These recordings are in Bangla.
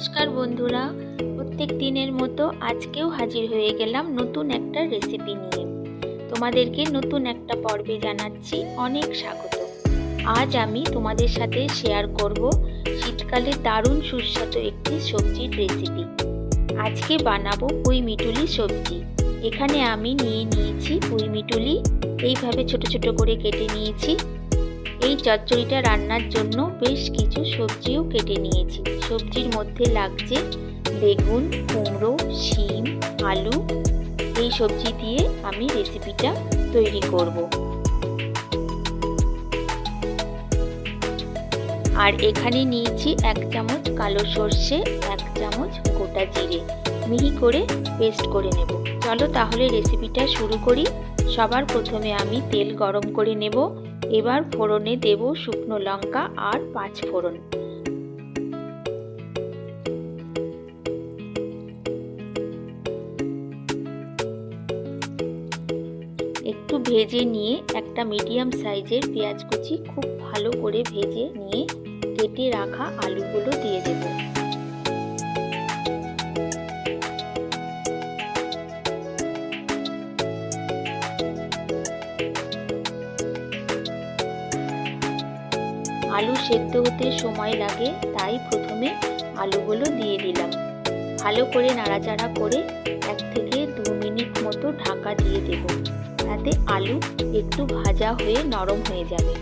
নমস্কার বন্ধুরা, প্রত্যেক দিনের মতো আজকেও হাজির হয়ে গেলাম নতুন একটা রেসিপি নিয়ে। তোমাদেরকে নতুন একটা পর্বে জানাচ্ছি অনেক স্বাগত। আজ আমি তোমাদের সাথে শেয়ার করব শীতকালে দারুণ সুস্বাদু একটি সবজির রেসিপি আজকে বানাবো পুঁই মিটুলি সবজি। এখানে আমি নিয়ে নিয়েছি পুঁই মিটুলি। এইভাবে ছোট ছোট করে কেটে নিয়েছি। এই চচ্চড়িটা রান্নার জন্য বেশ কিছু সবজিও কেটে নিয়েছি। সবজির মধ্যে লাগছে বেগুন, কুমড়ো, শিম, আলু। এই সবজি দিয়ে আমি রেসিপিটা তৈরি করব। আর এখানে নিয়েছি এক চামচ কালো সর্ষে, এক চামচ গোটা জিরে। মিহি করে পেস্ট করে নেব। চলো তাহলে রেসিপিটা শুরু করি। সবার প্রথমে আমি তেল গরম করে নেব। এবার ফোড়নে দেব শুকনো লঙ্কা আর পাঁচ ফোড়ন। একটু ভেজে নিয়ে একটা মিডিয়াম সাইজের পেঁয়াজ কুচি খুব ভালো করে ভেজে নিয়ে কেটে রাখা আলুগুলো দিয়ে দেবো। আলু সেদ্ধ হতে সময় লাগে, তাই প্রথমে আলুগুলো দিয়ে দিলাম। ভালো করে নাড়াচাড়া করে এক থেকে দু মিনিট মতো ঢাকা দিয়ে দেব। তাতে আলু একটু ভাজা হয়ে নরম হয়ে যাবে।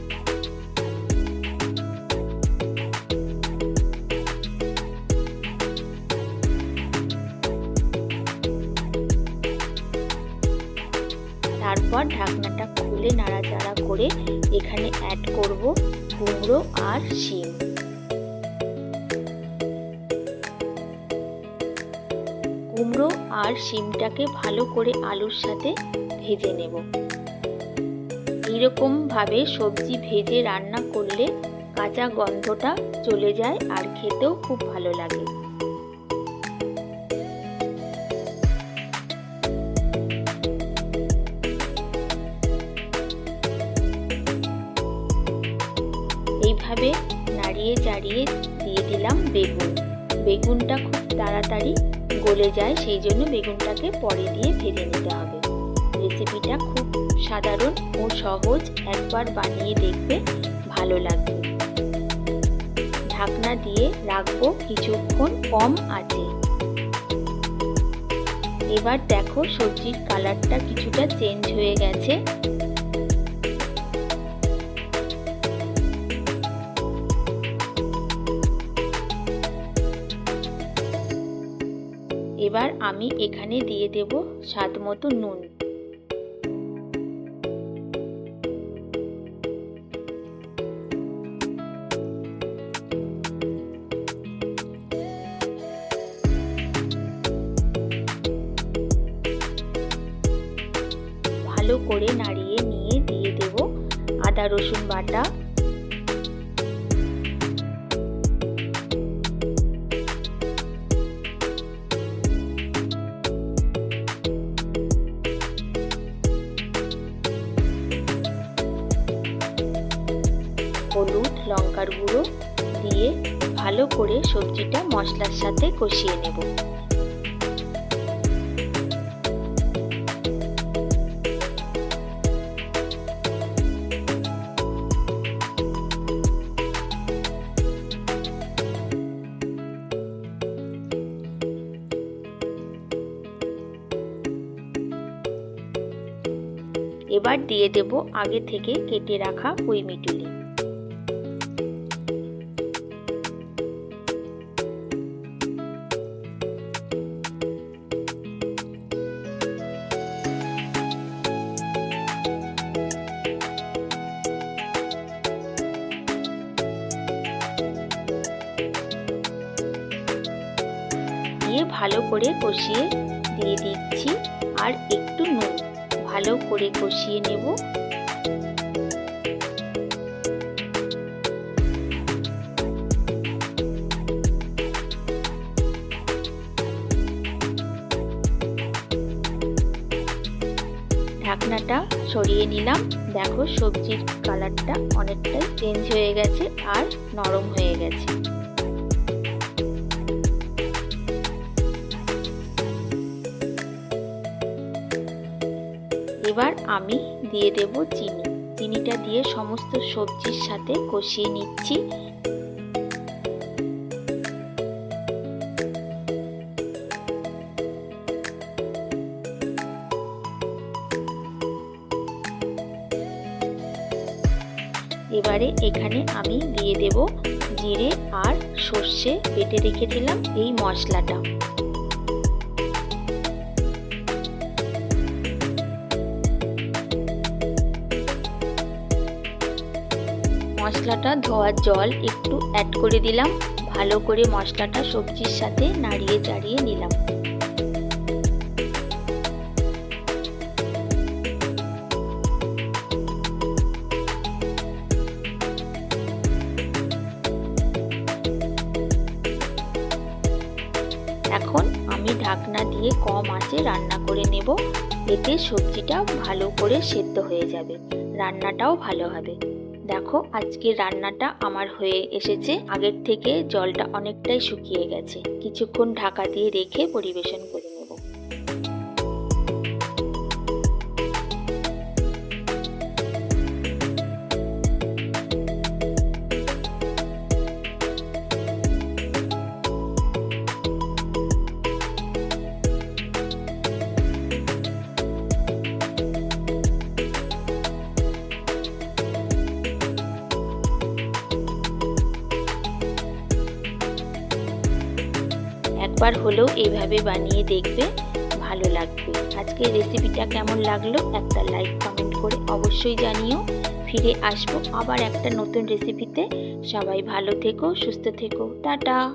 তারপর ঢাকনাটা খুলে নাড়াচাড়া করে এখানে অ্যাড করব। কুমড়ো আর শিম। কুমড়ো আর শিমটাকে ভালো করে আলুর সাথে ভেজে নেব। এরকমভাবে সবজি ভেজে রান্না করলে কাঁচা গন্ধটা চলে যায় আর খেতেও খুব ভালো লাগে। এইভাবে নাড়িয়ে চাড়িয়ে দিয়ে দিলাম বেগুন। বেগুনটা খুব তাড়াতাড়ি গলে যায়, সেই জন্য বেগুনটাকে পরে দিয়ে ভেজে নিতে হবে। রেসিপিটা খুব সাধারণ ও সহজ, একবার বানিয়ে দেখবে ভালো লাগবে। ঢাকনা দিয়ে রাখব কিছুক্ষণ, কম আছে। এবার দেখো সবজির কালারটা কিছুটা চেঞ্জ হয়ে গেছে। এবার আমি এখানে দিয়ে দেব স্বাদ মতো নুন। ভালো করে নাড়িয়ে নিয়ে দিয়ে দেব আদা রসুন বাটা। লঙ্কার গুঁড়ো দিয়ে ভালো করে সবজিটা মশলার সাথে কষিয়ে নেব। এবার দিয়ে দেব আগে থেকে কেটে রাখা পুঁই মিটুলি দিয়ে ভালো করে কষিয়ে দিয়ে দিচ্ছি। আর একটু নুন ভালো করে কষিয়ে নেব। ঢাকনাটা সরিয়ে নিলাম। দেখো সবজির কালারটা অনেকটাই চেঞ্জ হয়ে গেছে আর নরম হয়ে গেছে। আমি দিয়ে দেব চিনি। চিনিটা দিয়ে সমস্ত সবজির সাথে কষিয়ে নিচ্ছি। এবারে এখানে আমি দিয়ে দেব জিরে আর সর্ষে বেটে রেখেছিলাম এই মশলাটা। মশলাটা ধোয়ার জল একটু অ্যাড করে দিলাম। ভালো করে মশলাটা সবজির সাথে নাড়িয়ে চাড়িয়ে নিলাম। এখন আমি ঢাকনা দিয়ে কম আঁচে রান্না করে নেব। এতে সবজিটা ভালো করে সেদ্ধ হয়ে যাবে। রান্নাটাও ভালো হবে। দেখো আজকে রান্নাটা আমার হয়ে এসেছে। আগের থেকে জলটা অনেকটাই শুকিয়ে গেছে। কিছুক্ষণ ঢাকা দিয়ে রেখে পরিবেশন করে। একবার হলেও এইভাবে বানিয়ে দেখবে, ভালো লাগবে। আজকে রেসিপিটা কেমন লাগল? একটা লাইক কমেন্ট করে অবশ্যই জানিও। ফিরে আসব আবার একটা নতুন রেসিপিতে সবাই ভালো থেকো, সুস্থ থেকো। টাটা!